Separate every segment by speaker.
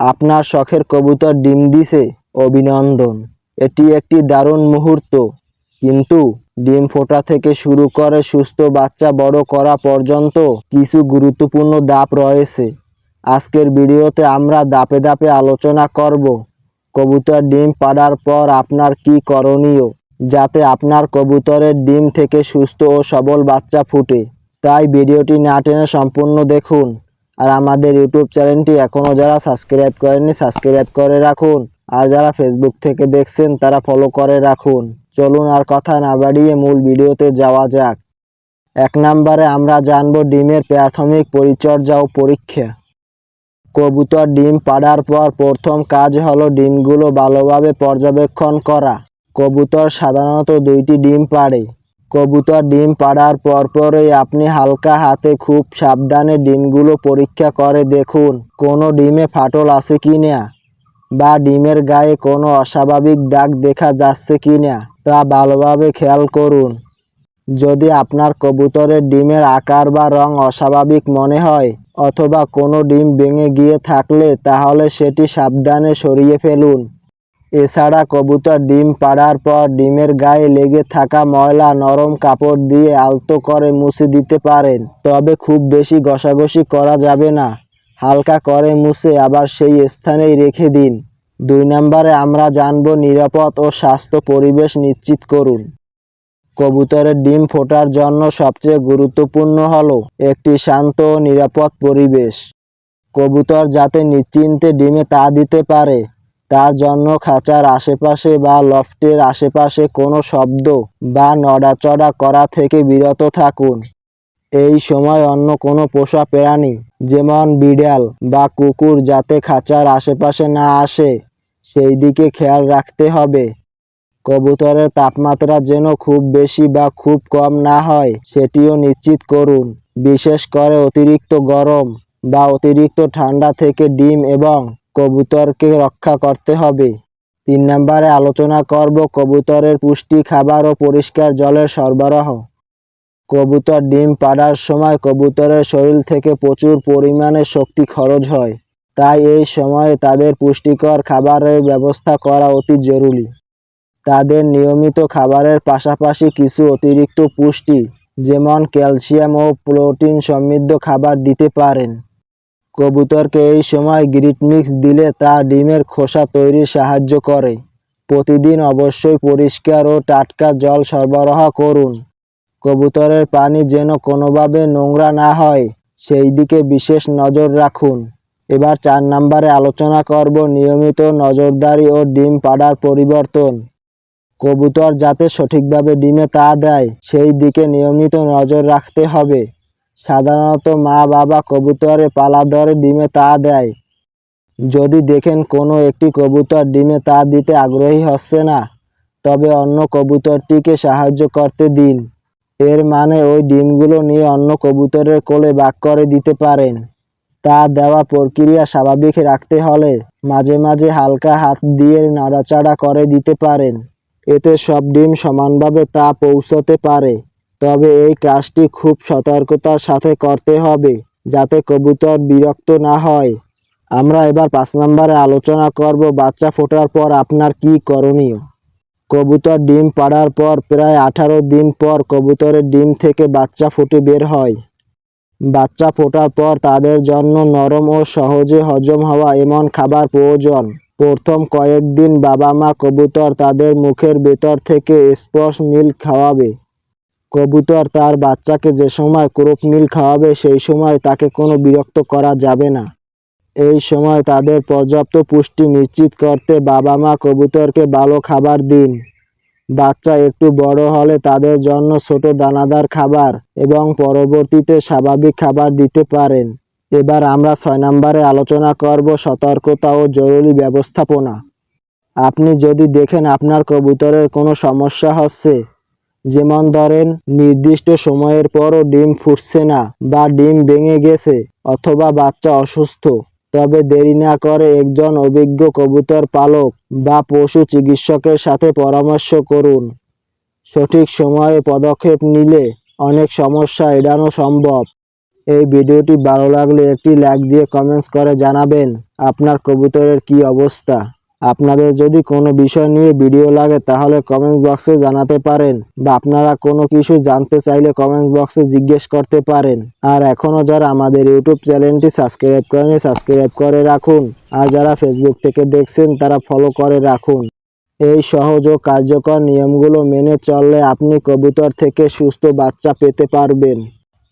Speaker 1: আপনার শখের কবুতর ডিম দিছে, অভিনন্দন। এটি একটি দারুণ মুহূর্ত। কিন্তু ডিম ফোটা থেকে শুরু করে সুস্থ বাচ্চা বড় করা পর্যন্ত কিছু গুরুত্বপূর্ণ দাপ রয়েছে। আজকের ভিডিওতে আমরা দাপে দাপে আলোচনা করব, কবুতর ডিম পাড়ার পর আপনার কি করণীয়, যাতে আপনার কবুতরের ডিম থেকে সুস্থ ও সবল বাচ্চা ফুটে। তাই ভিডিওটি না টেনে সম্পূর্ণ দেখুন। আর আমাদের ইউটিউব চ্যানেলটি এখনও যারা সাবস্ক্রাইব করেননি, সাবস্ক্রাইব করে রাখুন। আর যারা ফেসবুক থেকে দেখছেন, তারা ফলো করে রাখুন। চলুন আর কথা না বাড়িয়ে মূল ভিডিওতে যাওয়া যাক। এক নম্বরে আমরা জানব ডিমের প্রাথমিক পরিচর্যা ও পরীক্ষা। কবুতর ডিম পাড়ার পর প্রথম কাজ হলো ডিমগুলো ভালোভাবে পর্যবেক্ষণ করা। কবুতর সাধারণত দুইটি ডিম পাড়ে। কবুতর ডিম পাড়ার পরপরই আপনি হালকা হাতে খুব সাবধানে ডিমগুলো পরীক্ষা করে দেখুন, কোনো ডিমে ফাটল আছে কি না বা ডিমের গায়ে কোনো অস্বাভাবিক দাগ দেখা যাচ্ছে কি না তা ভালোভাবে খেয়াল করুন। যদি আপনার কবুতরের ডিমের আকার বা রং অস্বাভাবিক মনে হয় অথবা কোনো ডিম ভেঙে গিয়ে থাকলে তাহলে সেটি সাবধানে সরিয়ে ফেলুন। এছাড়া কবুতর ডিম পাড়ার পর ডিমের গায়ে লেগে থাকা ময়লা নরম কাপড় দিয়ে আলতো করে মুছে দিতে পারেন। তবে খুব বেশি ঘষাঘষি করা যাবে না। হালকা করে মুছে আবার সেই স্থানেই রেখে দিন। দুই নম্বরে আমরা জানব নিরাপদ ও স্বাস্থ্য পরিবেশ নিশ্চিত করুন। কবুতরের ডিম ফোটার জন্য সবচেয়ে গুরুত্বপূর্ণ হলো একটি শান্ত ও নিরাপদ পরিবেশ। কবুতর যাতে নিশ্চিন্তে ডিমে তা দিতে পারে তার জন্য খাঁচার আশেপাশে বা লফটের আশেপাশে কোনো শব্দ বা নড়াচড়া করা থেকে বিরত থাকুন। এই সময় অন্য কোনো পোষা প্রাণী, যেমন বিড়াল বা কুকুর যাতে খাঁচার আশেপাশে না আসে, সেই দিকে খেয়াল রাখতে হবে। কবুতরের তাপমাত্রা যেন খুব বেশি বা খুব কম না হয়, সেটিও নিশ্চিত করুন। বিশেষ করে অতিরিক্ত গরম বা অতিরিক্ত ঠান্ডা থেকে ডিম এবং কবুতরকে রক্ষা করতে হবে। তিন নম্বরে আলোচনা করব কবুতরের পুষ্টি, খাবার ও পরিষ্কার জলের সরবরাহ। কবুতর ডিম পাড়ার সময় কবুতরের শরীর থেকে প্রচুর পরিমাণে শক্তি খরচ হয়। তাই এই সময়ে তাদের পুষ্টিকর খাবারের ব্যবস্থা করা অতি জরুরি। তাদের নিয়মিত খাবারের পাশাপাশি কিছু অতিরিক্ত পুষ্টি, যেমন ক্যালসিয়াম ও প্রোটিন সমৃদ্ধ খাবার দিতে পারেন। কবুতরকে এই সময় গ্রিট মিক্স দিলে তা ডিমের খোসা তৈরির সাহায্য করে। প্রতিদিন অবশ্যই পরিষ্কার ও টাটকা জল সরবরাহ করুন। কবুতরের পানি যেন কোনোভাবে নোংরা না হয়, সেই দিকে বিশেষ নজর রাখুন। এবার চার নম্বরে আলোচনা করব নিয়মিত নজরদারি ও ডিম পাড়ার পরিবর্তন। কবুতর যাতে সঠিকভাবে ডিমে তা দেয়, সেই দিকে নিয়মিত নজর রাখতে হবে। সাধারণত মা বাবা কবুতরে পালা ধরে ডিমে তা দেয়। যদি দেখেন কোনো একটি কবুতর ডিমে তা দিতে আগ্রহী হচ্ছে না, তবে অন্য কবুতরটিকে সাহায্য করতে দিন। এর মানে ওই ডিমগুলো নিয়ে অন্য কবুতরের কোলে বাক করে দিতে পারেন। তা দেওয়া প্রক্রিয়া স্বাভাবিক রাখতে হলে মাঝে মাঝে হালকা হাত দিয়ে নাড়াচাড়া করে দিতে পারেন। এতে সব ডিম সমানভাবে তা পৌঁছতে পারে। তবে এই কাজটি খুব সতর্কতার সাথে করতে হবে, যাতে কবুতর বিরক্ত না হয়। আমরা এবার পাঁচ নম্বরে আলোচনা করব বাচ্চা ফোটার পর আপনার কি করণীয়। কবুতর ডিম পাড়ার পর প্রায় আঠারো দিন পর কবুতরের ডিম থেকে বাচ্চা ফুটে বের হয়। বাচ্চা ফোটার পর তাদের জন্য নরম ও সহজে হজম হওয়া এমন খাবার প্রয়োজন। প্রথম কয়েকদিন বাবা মা কবুতর তাদের মুখের ভেতর থেকে স্পর্শ মিল্ক খাওয়াবে। কবুতর তার বাচ্চাকে যে সময় ক্রোপ মিল্ক খাওয়াবে, সেই সময় তাকে কোনো বিরক্ত করা যাবে না। এই সময় তাদের পর্যাপ্ত পুষ্টি নিশ্চিত করতে বাবা মা কবুতরকে ভালো খাবার দিন। বাচ্চা একটু বড় হলে তাদের জন্য ছোট দানাদার খাবার এবং পরবর্তীতে স্বাভাবিক খাবার দিতে পারেন। এবার আমরা ছয় নম্বরে আলোচনা করব সতর্কতা ও জরুরি ব্যবস্থাপনা। আপনি যদি দেখেন আপনার কবুতরের কোনো সমস্যা হচ্ছে যেমন ধরেন, নির্দিষ্ট সময়ের পরও ডিম ফুটছে না বা ডিম ভেঙে গেছে অথবা বাচ্চা অসুস্থ। তবে দেরি না করে একজন অভিজ্ঞ কবুতর পালক বা পশু চিকিৎসকের সাথে পরামর্শ করুন। সঠিক সময়ে পদক্ষেপ নিলে অনেক সমস্যা এড়ানো সম্ভব। এই ভিডিওটি ভালো লাগলে একটি লাইক দিয়ে কমেন্টস করে জানাবেন আপনার কবুতরের কি অবস্থা। আপনাদের যদি কোনো বিষয় নিয়ে ভিডিও লাগে, তাহলে কমেন্ট বক্সে জানাতে পারেন বা আপনারা কোনো কিছু জানতে চাইলে কমেন্ট বক্সে জিজ্ঞেস করতে পারেন। আর এখনও যারা আমাদের ইউটিউব চ্যানেলটি সাবস্ক্রাইব করেনি সাবস্ক্রাইব করে রাখুন। আর যারা ফেসবুক থেকে দেখছেন, তারা ফলো করে রাখুন। এই সহজ ও কার্যকর নিয়মগুলো মেনে চললে আপনি কবুতর থেকে সুস্থ বাচ্চা পেতে পারবেন।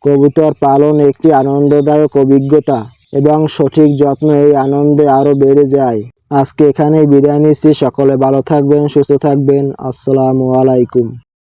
Speaker 1: কবুতর পালন একটি আনন্দদায়ক অভিজ্ঞতা এবং সঠিক যত্ন এই আনন্দে আরও বেড়ে যায়। আজকে এখানেই বিদায় নিচ্ছি। সকলে ভালো থাকবেন সুস্থ থাকবেন। আসসালামু আলাইকুম।